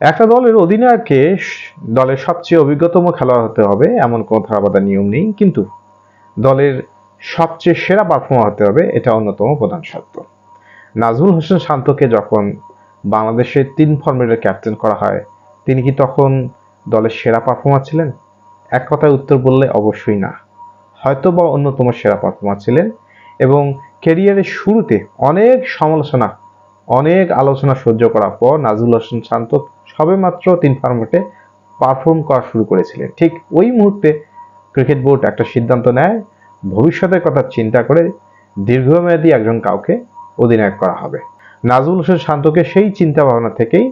একটা দলের অধিনায়ককে দলের সবচেয়ে অভিজ্ঞতম খেলোয়াড় হতে হবে, এমন কোনো ধারাবাধা নিয়ম নেই, কিন্তু দলের সবচেয়ে সেরা পারফর্মার হতে হবে, এটা অন্যতম প্রধান শর্ত। নাজমুল হোসেন শান্তকে যখন বাংলাদেশের তিন ফর্মেটের ক্যাপ্টেন করা হয়, তিনি কি তখন দলের সেরা পারফর্মার ছিলেন? এক কথায় উত্তর বললে অবশ্যই না। হয়তো বা অন্যতম সেরা পারফর্মার ছিলেন এবং ক্যারিয়ারের শুরুতে অনেক সমালোচনা অনেক আলোচনা সহ্য করার পর নাজুল হোসেন শান্ত সবেমাত্র তিন ফর্মেটে পারফর্ম করা শুরু করেছিলেন। ঠিক ওই মুহূর্তে ক্রিকেট বোর্ড একটা সিদ্ধান্ত নেয়, ভবিষ্যতের কথা চিন্তা করে দীর্ঘমেয়াদী একজন কাউকে অধিনায়ক করা হবে। নাজুল হোসেন শান্তকে সেই চিন্তা ভাবনা থেকেই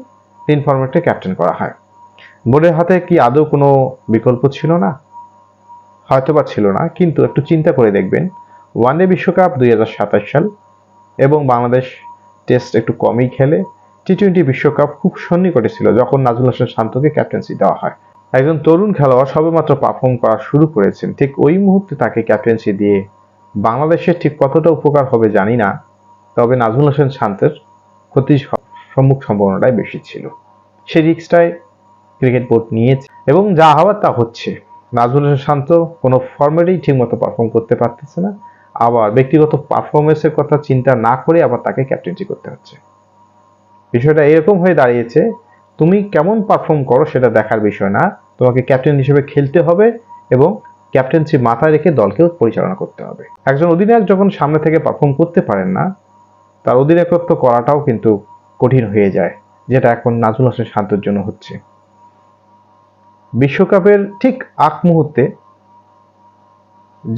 তিন ফর্মেটে ক্যাপ্টেন করা হয়। বোর্ডের হাতে কি আদৌ কোনো বিকল্প ছিল না? হয়তোবা ছিল না, কিন্তু একটু চিন্তা করে দেখবেন, ওয়ানডে বিশ্বকাপ দুই হাজার সাতাশ সাল এবং বাংলাদেশ টেস্ট একটু কমই খেলে টি টোয়েন্টি বিশ্বকাপ খুব সন্নিকটে ছিল যখন নাজমুল হোসেন শান্তকে ক্যাপ্টেন্সি দেওয়া হয়। একজন তরুণ খেলোয়াড় সবেমাত্র পারফর্ম করা শুরু করেছেন। ঠিক ওই মুহূর্তে তাকে ক্যাপ্টেন্সি দিয়ে বাংলাদেশের ঠিক কতটা উপকার হবে জানি না, তবে নাজমুল হোসেন শান্তের ক্ষতির সম্মুখ সম্ভাবনাটাই বেশি ছিল। সেই রিক্সটাই ক্রিকেট বোর্ড নিয়েছে এবং যা হওয়ার তা হচ্ছে। নাজমুল হোসেন শান্ত কোনো ফর্মেটেই ঠিকমতো পারফর্ম করতে পারতেছে না। আবার ব্যক্তিগত পারফরমেন্সের কথা চিন্তা না করে আবার তাকে ক্যাপ্টেন্সি করতে হচ্ছে। বিষয়টা এরকম হয়ে দাঁড়িয়েছে, তুমি কেমন পারফর্ম করো সেটা দেখার বিষয় না, তোমাকে ক্যাপ্টেন হিসেবে খেলতে হবে এবং ক্যাপ্টেন্সি মাথায় রেখে দলকেও পরিচালনা করতে হবে। একজন অধিনায়ক যখন সামনে থেকে পারফর্ম করতে পারেন না, তার অধিনায়কত্ব করাটাও কিন্তু কঠিন হয়ে যায়, যেটা এখন নাজুল হোসেন শান্তর জন্য হচ্ছে। বিশ্বকাপের ঠিক আগ মুহূর্তে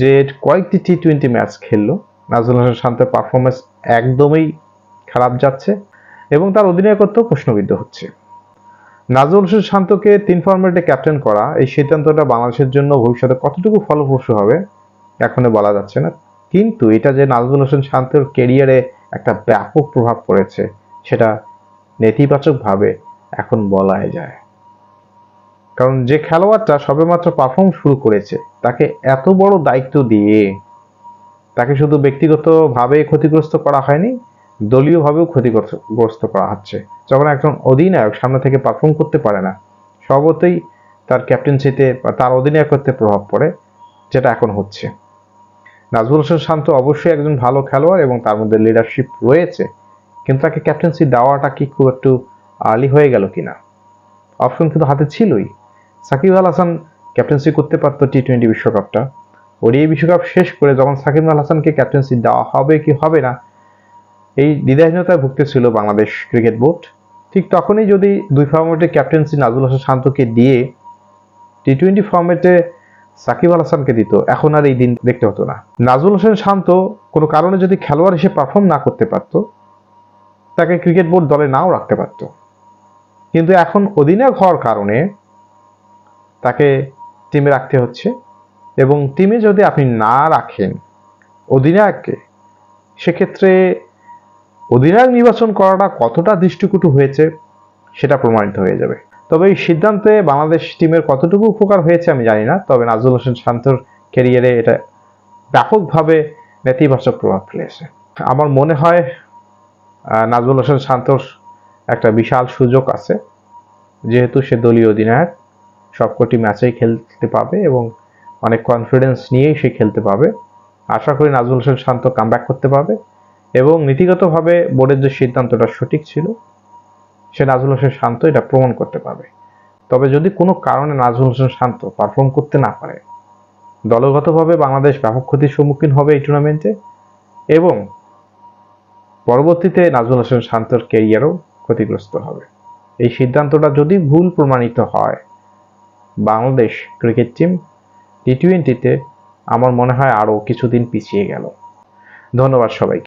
যে কয়েকটি টি টোয়েন্টি ম্যাচ খেললো নাজুল হোসেন শান্তের পারফরমেন্স একদমই খারাপ যাচ্ছে এবং তার অধিনায়কত্ব প্রশ্নবিদ্ধ হচ্ছে। নাজুল হোসেন শান্তকে তিন ফর্মেটে ক্যাপ্টেন করা এই সিদ্ধান্তটা বাংলাদেশের জন্য ভবিষ্যতে কতটুকু ফলপ্রসূ হবে, এখনও বলা যাচ্ছে না। কিন্তু এটা যে নাজমুল হোসেন শান্তের কেরিয়ারে একটা ব্যাপক প্রভাব পড়েছে, সেটা নেতিবাচকভাবে এখন বলাই যায়। কারণ যে খেলোয়াড়টা সবেমাত্র পারফর্ম শুরু করেছে, তাকে এত বড় দায়িত্ব দিয়ে তাকে শুধু ব্যক্তিগতভাবে ক্ষতিগ্রস্ত করা হয়নি, দলীয়ভাবেও ক্ষতিগ্রস্ত করা হচ্ছে। যখন একজন অধিনায়ক সামনে থেকে পারফর্ম করতে পারে না স্বভাবতই তার ক্যাপ্টেন্সিতে বা তার অধিনায়কত্বে প্রভাব পড়ে, যেটা এখন হচ্ছে। নাজমুল হোসেন শান্ত অবশ্যই একজন ভালো খেলোয়াড় এবং তার মধ্যে লিডারশিপ রয়েছে, কিন্তু তাকে ক্যাপ্টেন্সি দেওয়াটা কি খুব একটু আর্লি হয়ে গেল কিনা? অপশন কিন্তু হাতে ছিলই। সাকিব আল হাসান ক্যাপ্টেন্সি করতে পারতো টি টোয়েন্টি বিশ্বকাপটা। ওডিআই বিশ্বকাপ শেষ করে যখন সাকিব আল হাসানকে ক্যাপ্টেন্সি দেওয়া হবে কি হবে না, এই দ্বিধাহীনতায় ভুগতেছিল বাংলাদেশ ক্রিকেট বোর্ড ঠিক তখনই যদি দুই ফর্মেটে ক্যাপ্টেন্সি নাজুল হাসান শান্তকে দিয়ে টি টোয়েন্টি ফর্মেটে সাকিব আল হাসানকে দিত, এখন আর এই দিন দেখতে হতো না। নাজুল হোসেন শান্ত কোনো কারণে যদি খেলোয়াড় হিসেবে পারফর্ম না করতে পারতো, তাকে ক্রিকেট বোর্ড দলে নাও রাখতে পারতো। কিন্তু এখন অধিনায়ক হওয়ার কারণে তাকে টিমে রাখতে হচ্ছে এবং টিমে যদি আপনি না রাখেন অধিনায়ককে সেক্ষেত্রে অধিনায়ক নির্বাচন করাটা কতটা দৃষ্টিকটু হয়েছে সেটা প্রমাণিত হয়ে যাবে। তবে এই সিদ্ধান্তে বাংলাদেশ টিমের কতটুকু উপকার হয়েছে আমি জানি না তবে নাজুল হোসেন শান্তর ক্যারিয়ারে এটা ব্যাপকভাবে নেতিবাচক প্রভাব ফেলেছে। আমার মনে হয় আহ, নাজমুল হোসেন শান্তর একটা বিশাল সুযোগ আছে যেহেতু সে দলীয় অধিনায়ক। সবকটি ম্যাচেই খেলতে পাবে এবং অনেক কনফিডেন্স নিয়েই সে খেলতে পাবে। আশা করি নাজমুল হোসেন শান্ত কামব্যাক করতে পারবে এবং নীতিগতভাবে বোর্ডের যে সিদ্ধান্তটা সঠিক ছিল, সে নাজমুল হোসেন শান্ত এটা প্রমাণ করতে পারবে। তবে যদি কোনো কারণে নাজমুল হোসেন শান্ত পারফর্ম করতে না পারে, দলগতভাবে বাংলাদেশ ব্যাপক ক্ষতির সম্মুখীন হবে এই টুর্নামেন্টে এবং পরবর্তীতে নাজমুল হোসেন শান্তর ক্যারিয়ারও ক্ষতিগ্রস্ত হবে। এই সিদ্ধান্তটা যদি ভুল প্রমাণিত হয় বাংলাদেশ ক্রিকেট টিম টি টোয়েন্টিতে আমার মনে হয় আরও কিছুদিন পিছিয়ে গেল। ধন্যবাদ সবাইকে।